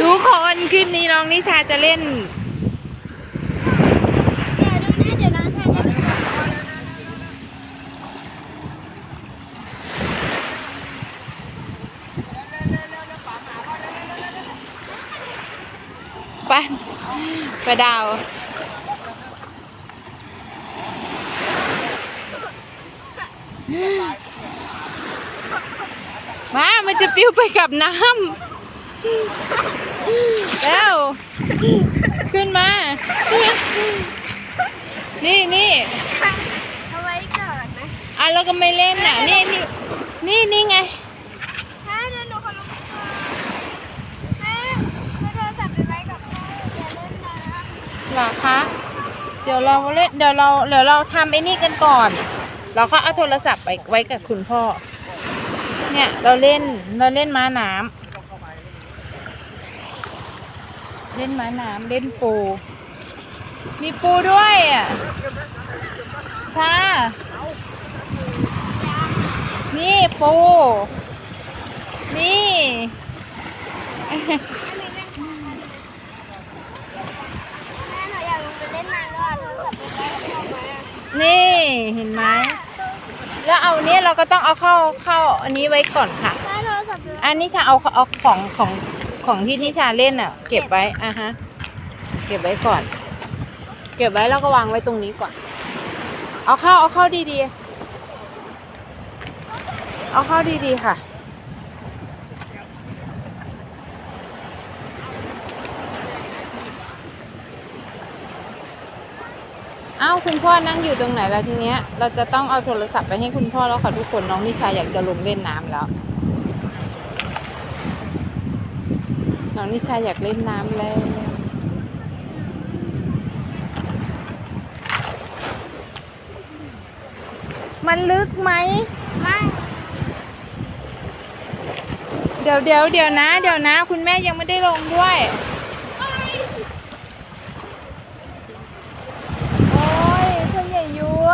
ทุกคนคลิปนี้น้องนิชาจะเล่นเดี๋ยวดูนะเดี๋ยวน้องชาจะไปไปดาวมามันจะปิ้วไปกับน้ำ แล้ว ขึ้นมา นี่นี่เอาไว้ก่อนนะอะเราก็ไม่เล่นน่ะ นี่นี่นี่นี่ไงถ้าเดี๋ยวหนูขอลงไปก่อนแม่เอาโทรศัพท์ไปไว้กับพ่ออย่าเล่นนะเหรอคะ เดี๋ยวเราเล่นเดี๋ยวเราเดี๋ยวเราทำไอ้นี่กันก่อน เราก็เอาโทรศัพท์ไปไว้กับคุณพ่อ เนี่ย เราเล่นเราเล่นม้าน้ำ เล่นม้าน้ำเล่นปู มีปูด้วยอะค่ะนี่ปู นี่ นี่เห็นไหม แล้วเอาเนี้ยเราก็ต้องเอาเข้าเข้าอันนี้ไว้ก่อนค่ะ อันนิชาเอาเอาของของ ของที่นิชาเล่นอะ เก็บไว้อะฮะ เก็บไว้ก่อน เก็บไว้แล้วก็วางไว้ตรงนี้ก่อน เอาเข้าเอาเข้าดีๆ เอาเข้าดีๆค่ะเอ้าคุณพ่อนั่งอยู่ตรงไหนแล้วทีเนี้ย เราจะต้องเอาโทรศัพท์ไปให้คุณพ่อแล้วค่ะทุกคนน้องนิชาอยากจะลงเล่นน้ำแล้ว น้องนิชาอยากเล่นน้ำแล้วมันลึกไหม ไม่ เดี๋ยวเดี๋ยวเดี๋ยวนะ เดี๋ยวนะ คุณแม่ยังไม่ได้ลงด้วย โอ้ยพ่อใหญ่ยว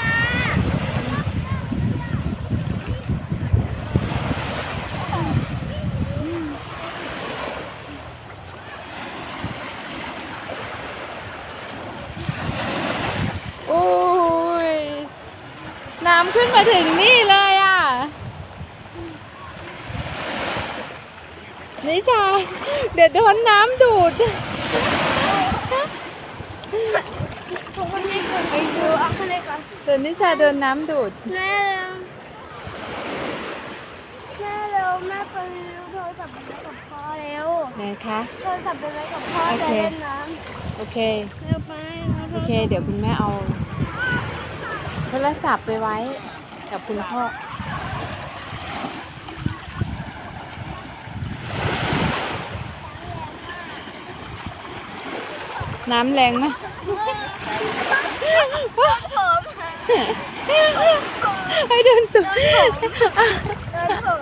นา โอ้ย น้ำ ขึ้นมาถึงนี่เลยอะ นิชา เดี๋ยวโดนน้ำดูดผมคนนี้ก่อนไปดูเอาคนนี้ก่อนเดี๋ยวนิชาโดนน้ำดูด แม่เร็วแม่เร็วแม่ไปดูโทรศัพท์ไปไว้กับพ่อเร็วไหนคะโทรศัพท์ไปไว้กับพ่อโอจะเคเล่นน้โอเคำเร็วไปาโทโอรศัพท์เค เดี๋ยวคุณแม่เอา โทรศัพท์ไปไว้กับคุณพ่อน้ำแรงไหมผมให้เดินตุกเดินผม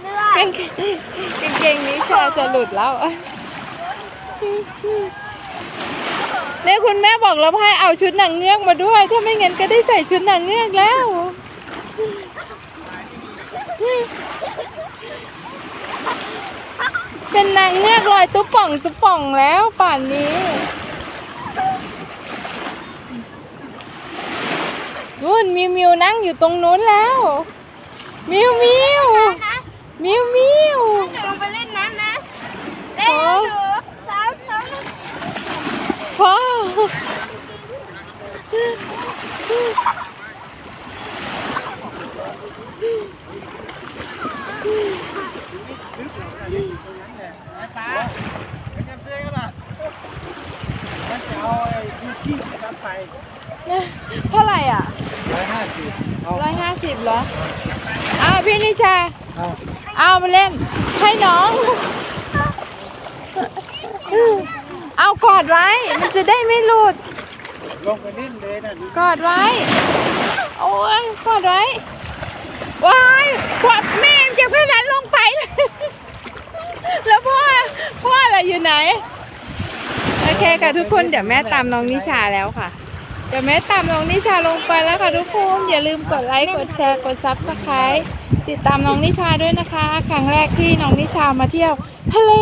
เลือดกางเกงกางเกงนี้ชาจะหลุดแล้ว เนี่ยคุณแม่บอกแล้วให้เอาชุดนางเงือกมาด้วย ถ้าไม่งั้นก็ได้ใส่ชุดนางเงือกแล้ว เป็นนางเงือกลอยตุ๊บป่องตุ๊บป่องแล้วป่านนี้นู่นมิวมิวนั่งอยู่ตรงนู้นแล้ว มิวมิวมิวมิว จะลงไปเล่นน้ำนะเล่นนะหนูสามสองหนึ่ง พ่อ เท่าไหร่อะร้อยห้าสิบเอาร้อยห้าสิบเหรออ้าวพี่นิชา เอาเอามาเล่น ให้น้องเอา กอดไว้ มันจะได้ไม่หลุด ลงไปเล่นเลยนะกอดไว้ โอ้ยกอดไว้ว้ายขวบแม่จะไม่นั้นลงไปเลย แล้วพ่อ พ่ออะไรอยู่ไหน โอเคค่ะทุกคนเดี๋ยวแม่ตามน้องนิชาแล้วค่ะ เดี๋ยวแม่ตามน้องนิชาลงไปแล้วค่ะทุกคน อย่าลืมกดไลค์ กดแชร์ กดซับสไครต์ติดตามน้องนิชาด้วยนะคะ ครั้งแรกที่น้องนิชามาเที่ยวทะเล